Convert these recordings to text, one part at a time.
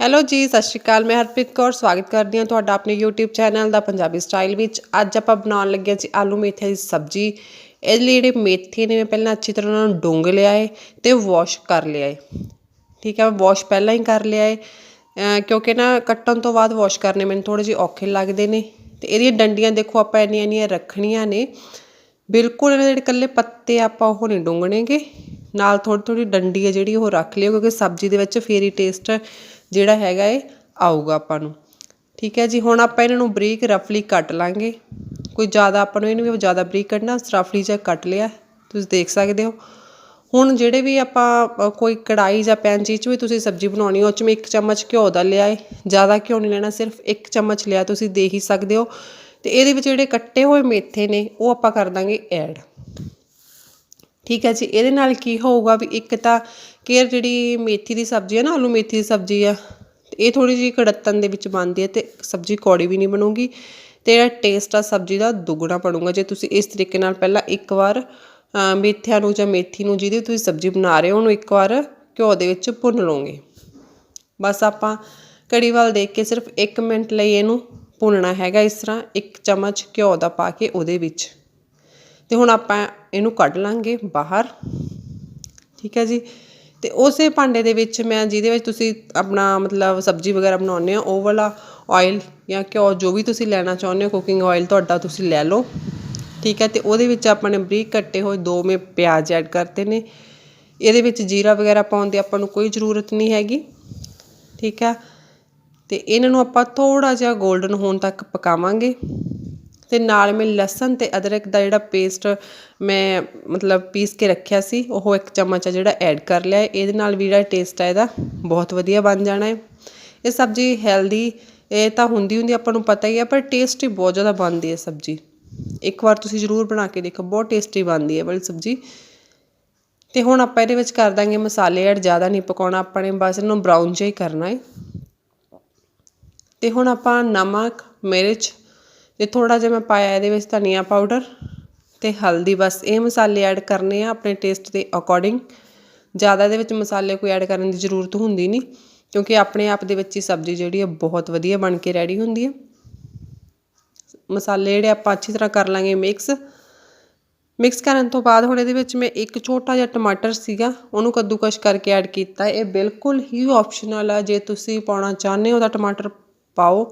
Hello ਜੀ, ਸਤਿ ਸ਼੍ਰੀ ਅਕਾਲ। ਮੈਂ ਹਰਪ੍ਰੀਤ ਕੌਰ, ਸਵਾਗਤ ਕਰਦੀ ਹਾਂ ਤੁਹਾਡਾ ਆਪਣੇ YouTube ਚੈਨਲ ਦਾ ਪੰਜਾਬੀ ਸਟਾਈਲ ਵਿੱਚ। ਅੱਜ ਆਪਾਂ ਬਣਾਉਣ ਲੱਗੇ ਜੀ ਆਲੂ ਮੇਥੇ ਦੀ ਸਬਜ਼ੀ। ਇਹਦੇ ਲਈ ਜਿਹੜੇ ਮੇਥੇ ਨੇ, ਮੈਂ ਪਹਿਲਾਂ ਅੱਛੀ ਤਰ੍ਹਾਂ ਉਹਨਾਂ ਨੂੰ ਡੁੰਗ ਲਿਆ ਏ ਤੇ ਵਾਸ਼ ਕਰ ਲਿਆ ਏ। ਠੀਕ ਹੈ ਵਾਸ਼ ਪਹਿਲਾਂ ਹੀ ਕਰ ਲਿਆ ਏ। ਕਿਉਂਕਿ ਨਾ ਕੱਟਣ ਤੋਂ ਬਾਅਦ ਵਾਸ਼ ਕਰਨੇ ਮੈਨੂੰ ਥੋੜੇ ਜਿਹੇ ਔਖੇ ਲੱਗਦੇ ਨੇ। ਤੇ ਇਹਦੀਆਂ ਡੰਡੀਆਂ ਦੇਖੋ, ਆਪਾਂ ਇੰਨੀਆਂ ਇੰਨੀਆਂ ਰੱਖਣੀਆਂ ਨੇ। ਬਿਲਕੁਲ ਇਹਦੇ ਜਿਹੜੇ ਇਕੱਲੇ ਪੱਤੇ ਆਪਾਂ ਉਹ ਨਹੀਂ ਡੁੰਗਣੇਗੇ। ਨਾਲ ਥੋੜੀ ਥੋੜੀ ਡੰਡੀ ਹੈ ਜਿਹੜੀ ਉਹ ਰੱਖ ਲਿਓ, ਕਿਉਂਕਿ ਸਬਜ਼ੀ ਦੇ ਵਿੱਚ ਫੇਰ ਹੀ ਟੇਸਟ ਜਿਹੜਾ ਹੈਗਾ ਏ ਆਊਗਾ ਆਪਾਂ ਨੂੰ। ਠੀਕ ਹੈ ਜੀ, ਹੁਣ ਆਪਾਂ ਇਹਨਾਂ ਨੂੰ ਬਰੀਕ ਰਫਲੀ ਕੱਟ ਲਾਂਗੇ। ਕੋਈ ਜ਼ਿਆਦਾ ਆਪਾਂ ਨੂੰ ਇਹਨੂੰ ਵੀ ਜ਼ਿਆਦਾ ਬਰੀਕ ਕੱਟਣਾ, ਰਫਲੀ ਜਿਹਾ ਕੱਟ ਲਿਆ। ਤੁਸੀਂ ਦੇਖ ਸਕਦੇ ਹੋ। ਹੁਣ ਜਿਹੜੇ ਵੀ ਆਪਾਂ ਕੋਈ ਕੜਾਈ ਜਾਂ ਪੈਨ ਜਿਹ 'ਚ ਵੀ ਤੁਸੀਂ ਸਬਜ਼ੀ ਬਣਾਉਣੀ ਹੋ ਉਹ 'ਚ ਮੈਂ ਇੱਕ ਚਮਚ ਘਿਓ ਦਾ ਲਿਆ ਏ। ਜ਼ਿਆਦਾ ਘਿਓ ਨਹੀਂ ਲੈਣਾ, ਸਿਰਫ ਇੱਕ ਚਮਚ ਲਿਆ, ਤੁਸੀਂ ਦੇਖ ਹੀ ਸਕਦੇ ਹੋ। ਤੇ ਇਹਦੇ ਵਿੱਚ ਜਿਹੜੇ ਕੱਟੇ ਹੋਏ ਮੇਥੇ ਨੇ, ਉਹ ਆਪਾਂ ਕਰ ਦਾਂਗੇ ਐਡ ਠੀਕ ਹੈ ਜੀ, ਇਹਦੇ ਨਾਲ ਕੀ ਹੋਊਗਾ ਵੀ ਇੱਕ ਤਾਂ ਕੇਅਰ ਜਿਹੜੀ ਮੇਥੀ ਦੀ ਸਬਜ਼ੀ ਹੈ ਨਾ, ਆਲੂ ਮੇਥੀ ਦੀ ਸਬਜ਼ੀ ਆ, ਤੇ ਇਹ ਥੋੜੀ ਜਿਹੀ ਕੜੱਤਨ ਦੇ ਵਿੱਚ ਬਣਦੀ ਹੈ ਤੇ ਸਬਜ਼ੀ ਕੌੜੀ ਵੀ ਨਹੀਂ ਬਣੂਗੀ ਤੇ ਜਿਹੜਾ ਟੇਸਟ ਆ ਸਬਜ਼ੀ ਦਾ ਦੁੱਗਣਾ ਬਣੂਗਾ। ਜੇ ਤੁਸੀਂ ਇਸ ਤਰੀਕੇ ਨਾਲ ਪਹਿਲਾਂ ਇੱਕ ਵਾਰ ਮੇਥਿਆਂ ਨੂੰ ਜਾਂ ਮੇਥੀ ਨੂੰ ਜਿਹਦੀ ਤੁਸੀਂ ਸਬਜ਼ੀ ਬਣਾ ਰਹੇ ਹੋ, ਉਹਨੂੰ ਇੱਕ ਵਾਰ ਘਿਓ ਦੇ ਵਿੱਚ ਭੁੰਨ ਲਓਗੇ। ਬਸ ਆਪਾਂ ਕੜੀ ਵੱਲ ਦੇਖ ਕੇ ਸਿਰਫ 1 ਮਿੰਟ ਲਈ ਇਹਨੂੰ ਭੁੰਨਣਾ ਹੈਗਾ ਇਸ ਤਰ੍ਹਾਂ, ਇੱਕ ਚਮਚ ਘਿਓ ਦਾ ਪਾ ਕੇ ਉਹਦੇ ਵਿੱਚ। ਤੇ ਹੁਣ ਆਪਾਂ ਇਹਨੂੰ ਕੱਢ ਲਾਂਗੇ ਬਾਹਰ। ਠੀਕ ਹੈ ਜੀ? ਤੇ ਉਸੇ ਭਾਂਡੇ ਦੇ ਵਿੱਚ ਮੈਂ ਜਿਹਦੇ ਵਿੱਚ ਤੁਸੀਂ ਆਪਣਾ ਮਤਲਬ ਸਬਜ਼ੀ ਵਗੈਰਾ ਬਣਾਉਂਦੇ ਹੋ, ਉਹ ਵਾਲਾ ਆਇਲ ਜਾਂ ਘਿਓ ਜੋ ਵੀ ਤੁਸੀਂ ਲੈਣਾ ਚਾਹੁੰਦੇ ਹੋ ਕੁਕਿੰਗ ਆਇਲ ਤੁਹਾਡਾ ਤੁਸੀਂ ਲੈ ਲਓ। ਠੀਕ ਹੈ? ਤੇ ਉਹਦੇ ਵਿੱਚ ਆਪਾਂ ਨੇ ਬਰੀਕ ਕੱਟੇ ਹੋਏ ਦੋ ਮੇ ਪਿਆਜ਼ ਐਡ ਕਰਤੇ ਨੇ। ਇਹਦੇ ਵਿੱਚ ਜੀਰਾ ਵਗੈਰਾ ਪਾਉਣ ਦੀ ਆਪਾਂ ਨੂੰ ਕੋਈ ਜ਼ਰੂਰਤ ਨਹੀਂ ਹੈਗੀ। ਠੀਕ ਹੈ? ਤੇ ਇਹਨਾਂ ਨੂੰ ਆਪਾਂ ਥੋੜਾ ਜਿਹਾ 골ਡਨ ਹੋਣ ਤੱਕ ਪਕਾਵਾਂਗੇ। ਤੇ ਨਾਲ ਮੈਂ ਲਸਣ ਤੇ ਅਦਰਕ ਦਾ ਜਿਹੜਾ ਪੇਸਟ ਮੈਂ ਮਤਲਬ ਪੀਸ ਕੇ ਰੱਖਿਆ ਸੀ, ਉਹ ਇੱਕ ਚਮਚ ਆ ਜਿਹੜਾ ਐਡ ਕਰ ਲਿਆ ਇਹਦੇ ਨਾਲ ਵੀ ਜਿਹੜਾ ਟੇਸਟ ਆ ਇਹਦਾ ਬਹੁਤ ਵਧੀਆ ਬਣ ਜਾਣਾ ਹੈ। ਇਹ ਸਬਜ਼ੀ ਹੈਲਦੀ ਇਹ ਤਾਂ ਹੁੰਦੀ ਹੁੰਦੀ ਆਪਾਂ ਨੂੰ ਪਤਾ ਹੀ ਹੈ ਪਰ ਟੇਸਟ ਹੀ ਬਹੁਤ ਜ਼ਿਆਦਾ ਬਣਦੀ ਹੈ ਸਬਜ਼ੀ। ਇੱਕ ਵਾਰ ਤੁਸੀਂ ਜ਼ਰੂਰ ਬਣਾ ਕੇ ਦੇਖੋ, ਬਹੁਤ ਟੇਸਟੀ ਬਣਦੀ ਹੈ ਵਾਲੀ ਸਬਜ਼ੀ। ਤੇ ਹੁਣ ਆਪਾਂ ਇਹਦੇ ਵਿੱਚ ਕਰ ਦਾਂਗੇ ਮਸਾਲੇ ਐਡ, ਜ਼ਿਆਦਾ ਨਹੀਂ ਪਕਾਉਣਾ ਆਪਾਂ ਨੇ, ਬਸ ਇਹਨੂੰ ਬਰਾਊਨ ਜਿਹਾ ਹੀ ਕਰਨਾ ਹੈ। ਤੇ ਹੁਣ ਆਪਾਂ ਨਮਕ, ਮਿਰਚ ਤੇ ਥੋੜਾ ਜਿਹਾ ਮੈਂ ਪਾਇਆ ਇਹਦੇ ਵਿੱਚ ਧਨੀਆ ਪਾਊਡਰ ਤੇ ਹਲਦੀ, ਬਸ ਇਹ ਮਸਾਲੇ ਐਡ ਕਰਨੇ ਆ ਆਪਣੇ ਟੇਸਟ ਦੇ ਅਕੋਰਡਿੰਗ ਜ਼ਿਆਦਾ ਇਹਦੇ ਵਿੱਚ ਮਸਾਲੇ ਕੋਈ ਐਡ ਕਰਨ ਦੀ ਜ਼ਰੂਰਤ ਹੁੰਦੀ ਨਹੀਂ, ਕਿਉਂਕਿ ਆਪਣੇ ਆਪ ਦੇ ਵਿੱਚ ਹੀ ਸਬਜ਼ੀ ਜਿਹੜੀ ਹੈ ਬਹੁਤ ਵਧੀਆ ਬਣ ਕੇ ਰੈਡੀ ਹੁੰਦੀ ਹੈ ਮਸਾਲੇ ਜਿਹੜੇ ਆਪਾਂ ਅੱਛੀ ਤਰ੍ਹਾਂ ਕਰ ਲਾਂਗੇ ਮਿਕਸ ਮਿਕਸ ਕਰਨ ਤੋਂ ਬਾਅਦ ਹੁਣ ਇਹਦੇ ਵਿੱਚ ਮੈਂ ਇੱਕ ਛੋਟਾ ਜਿਹਾ ਟਮਾਟਰ ਸੀਗਾ, ਉਹਨੂੰ ਕੱਦੂਕਸ਼ ਕਰਕੇ ਐਡ ਕੀਤਾ। ਇਹ ਬਿਲਕੁਲ ਹੀ ਆਪਸ਼ਨਲ ਆ, ਜੇ ਤੁਸੀਂ ਪਾਉਣਾ ਚਾਹੁੰਦੇ ਹੋ ਤਾਂ ਟਮਾਟਰ ਪਾਓ।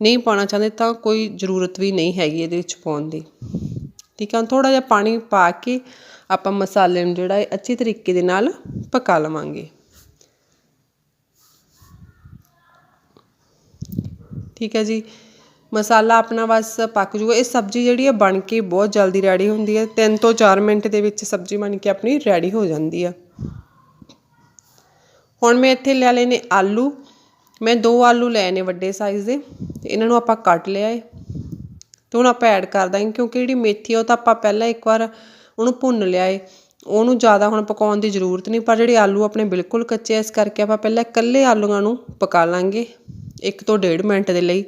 ਨਹੀਂ ਪਾਉਣਾ ਚਾਹੁੰਦੇ ਤਾਂ ਕੋਈ ਜ਼ਰੂਰਤ ਵੀ ਨਹੀਂ ਹੈਗੀ ਇਹਦੇ ਵਿੱਚ ਪਾਉਣ ਦੀ। ਠੀਕ ਆ ਥੋੜਾ ਜਿਹਾ ਪਾਣੀ ਪਾ ਕੇ ਆਪਾਂ ਮਸਾਲੇ ਨੂੰ ਜਿਹੜਾ ਹੈ ਅੱਛੇ ਤਰੀਕੇ ਦੇ ਨਾਲ ਪਕਾ ਲਵਾਂਗੇ। ਠੀਕ ਹੈ ਜੀ, ਮਸਾਲਾ ਆਪਣਾ ਬਸ ਪੱਕ ਜੂਗਾ। ਇਹ ਸਬਜ਼ੀ ਜਿਹੜੀ ਹੈ ਬਣ ਕੇ ਬਹੁਤ ਜਲਦੀ ਰੈਡੀ ਹੁੰਦੀ ਹੈ। 3 ਤੋਂ 4 ਮਿੰਟ ਦੇ ਵਿੱਚ ਸਬਜ਼ੀ ਬਣ ਕੇ ਆਪਣੀ ਰੈਡੀ ਹੋ ਜਾਂਦੀ ਆ। ਹੁਣ ਮੈਂ ਇੱਥੇ ਲੈ ਲਏ ਆਲੂ। ਮੈਂ ਦੋ ਆਲੂ ਲਏ ਨੇ ਵੱਡੇ ਸਾਈਜ਼ ਦੇ ਇਹਨਾਂ ਨੂੰ ਆਪਾਂ ਕੱਟ ਲਿਆ ਏ। ਤੇ ਹੁਣ ਆਪਾਂ ਐਡ ਕਰ ਦਾਂਗੇ ਕਿਉਂਕਿ ਜਿਹੜੀ ਮੇਥੀ ਆ ਉਹ ਤਾਂ ਆਪਾਂ ਪਹਿਲਾਂ ਇੱਕ ਵਾਰ ਉਹਨੂੰ ਭੁੰਨ ਲਿਆ ਏ। ਉਹਨੂੰ ਜ਼ਿਆਦਾ ਹੁਣ ਪਕਾਉਣ ਦੀ ਜ਼ਰੂਰਤ ਨਹੀਂ, ਪਰ ਜਿਹੜੇ ਆਲੂ ਆਪਣੇ ਬਿਲਕੁਲ ਕੱਚੇ ਇਸ ਕਰਕੇ ਆਪਾਂ ਪਹਿਲਾਂ ਇਕੱਲੇ ਆਲੂਆਂ ਨੂੰ ਪਕਾ ਲਾਂਗੇ, ਇੱਕ ਤੋਂ ਡੇਢ ਮਿੰਟ ਦੇ ਲਈ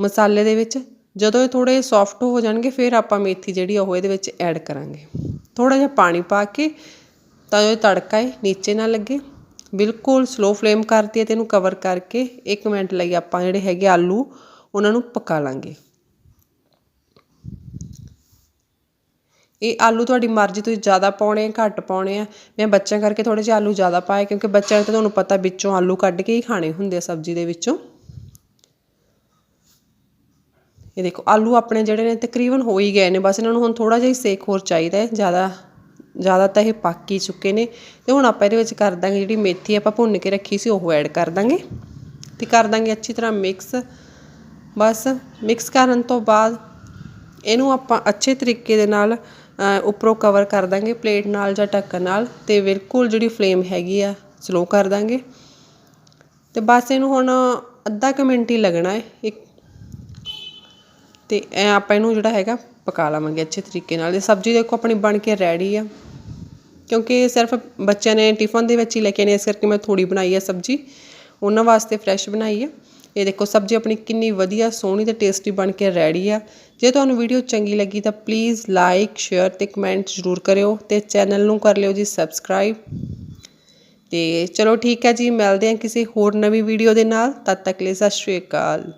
ਮਸਾਲੇ ਦੇ ਵਿੱਚ। ਜਦੋਂ ਇਹ ਥੋੜੇ ਸੌਫਟ ਹੋ ਜਾਣਗੇ, ਫਿਰ ਆਪਾਂ ਮੇਥੀ ਜਿਹੜੀ ਆ ਉਹ ਇਹਦੇ ਵਿੱਚ ਐਡ ਕਰਾਂਗੇ। ਥੋੜਾ ਜਿਹਾ ਪਾਣੀ ਪਾ ਕੇ ਤਾਂ ਜੋ ਤੜਕਾ ਹੈ ਨੀਚੇ ਨਾ ਲੱਗੇ। ਬਿਲਕੁਲ ਸਲੋ ਫਲੇਮ ਕਰਤੀ ਹੈ ਤੇ ਇਹਨੂੰ ਕਵਰ ਕਰਕੇ 1 ਮਿੰਟ ਲਈ ਆਪਾਂ ਜਿਹੜੇ ਹੈਗੇ ਆਲੂ, ਉਹਨਾਂ ਨੂੰ ਪਕਾ ਲਾਂਗੇ। ਇਹ ਆਲੂ ਤੁਹਾਡੀ ਮਰਜ਼ੀ, ਤੁਸੀਂ ਜ਼ਿਆਦਾ ਪਾਉਣੇ ਆ, ਘੱਟ ਪਾਉਣੇ ਆ। ਮੈਂ ਬੱਚਿਆਂ ਕਰਕੇ ਥੋੜੇ ਜਿਹੇ ਆਲੂ ਜ਼ਿਆਦਾ ਪਾਏ, ਕਿਉਂਕਿ ਬੱਚਿਆਂ ਨੇ ਤਾਂ ਤੁਹਾਨੂੰ ਪਤਾ ਵਿੱਚੋਂ ਆਲੂ ਕੱਢ ਕੇ ਹੀ ਖਾਣੇ ਹੁੰਦੇ ਆ ਸਬਜ਼ੀ ਦੇ ਵਿੱਚੋਂ। ਇਹ ਦੇਖੋ, ਆਲੂ ਆਪਣੇ ਜਿਹੜੇ ਨੇ ਤਕਰੀਬਨ ਹੋ ਹੀ ਗਏ ਨੇ, ਬਸ ਇਹਨਾਂ ਨੂੰ ਹੁਣ ਥੋੜਾ ਜਿਹਾ ਹੀ ਸੇਕ ਹੋਰ ਚਾਹੀਦਾ ਹੈ, ਜ਼ਿਆਦਾ ਜ਼ਿਆਦਾ ਤਾਂ ਇਹ ਪੱਕ ਹੀ ਚੁੱਕੇ ਨੇ ਤੇ ਹੁਣ ਆਪਾਂ ਇਹਦੇ ਵਿੱਚ ਕਰ ਦਾਂਗੇ ਜਿਹੜੀ ਮੇਥੀ ਆਪਾਂ ਭੁੰਨ ਕੇ ਰੱਖੀ ਸੀ ਉਹ ਐਡ ਕਰ ਦਾਂਗੇ ਤੇ ਕਰ ਦਾਂਗੇ ਅੱਛੀ ਤਰ੍ਹਾਂ ਮਿਕਸ ਬਸ ਮਿਕਸ ਕਰਨ ਤੋਂ ਬਾਅਦ ਇਹਨੂੰ ਆਪਾਂ ਅੱਛੇ ਤਰੀਕੇ ਦੇ ਨਾਲ ਉੱਪਰੋਂ ਕਵਰ ਕਰ ਦਾਂਗੇ ਪਲੇਟ ਨਾਲ ਜਾਂ ਢੱਕਣ ਨਾਲ ਤੇ ਬਿਲਕੁਲ ਜਿਹੜੀ ਫਲੇਮ ਹੈਗੀ ਆ ਸਲੋ ਕਰ ਦਾਂਗੇ। ਤੇ ਬਸ ਇਹਨੂੰ ਹੁਣ ਅੱਧਾ ਕੁ ਮਿੰਟ ਹੀ ਲੱਗਣਾ ਹੈ, ਇੱਕ ਤੇ ਆਪਾਂ ਇਹਨੂੰ ਜਿਹੜਾ ਹੈਗਾ ਪਕਾ ਲਵਾਂਗੇ ਅੱਛੇ ਤਰੀਕੇ ਨਾਲ। ਇਹ ਸਬਜ਼ੀ ਦੇਖੋ ਆਪਣੀ ਬਣ ਕੇ ਰੈਡੀ ਆ। ਕਿਉਂਕਿ ਸਿਰਫ ਬੱਚਿਆਂ ਨੇ ਟਿਫਨ ਦੇ ਵਿੱਚ ਹੀ ਲੈ ਕੇ ਆਣੇ ਇਸ ਕਰਕੇ ਮੈਂ ਥੋੜੀ ਬਣਾਈ ਹੈ ਸਬਜ਼ੀ। ਉਹਨਾਂ ਵਾਸਤੇ ਫਰੈਸ਼ ਬਣਾਈ ਹੈ ਇਹ ਦੇਖੋ, ਸਬਜ਼ੀ ਆਪਣੀ ਕਿੰਨੀ ਵਧੀਆ, ਸੋਹਣੀ ਤੇ ਟੇਸਟੀ ਬਣ ਕੇ ਰੈਡੀ ਆ। ਜੇ ਤੁਹਾਨੂੰ ਵੀਡੀਓ ਚੰਗੀ ਲੱਗੀ ਤਾਂ ਪਲੀਜ਼ ਲਾਈਕ ਸ਼ੇਅਰ ਤੇ ਕਮੈਂਟ ਜ਼ਰੂਰ ਕਰਿਓ ਤੇ ਚੈਨਲ ਨੂੰ ਕਰ ਲਿਓ ਜੀ ਸਬਸਕ੍ਰਾਈਬ ਤੇ ਚਲੋ ਠੀਕ ਹੈ ਜੀ, ਮਿਲਦੇ ਹਾਂ ਕਿਸੇ ਹੋਰ ਨਵੀਂ ਵੀਡੀਓ ਦੇ ਨਾਲ। ਤਦ ਤੱਕ ਲਈ ਸਤਿ ਸ਼੍ਰੀ ਅਕਾਲ।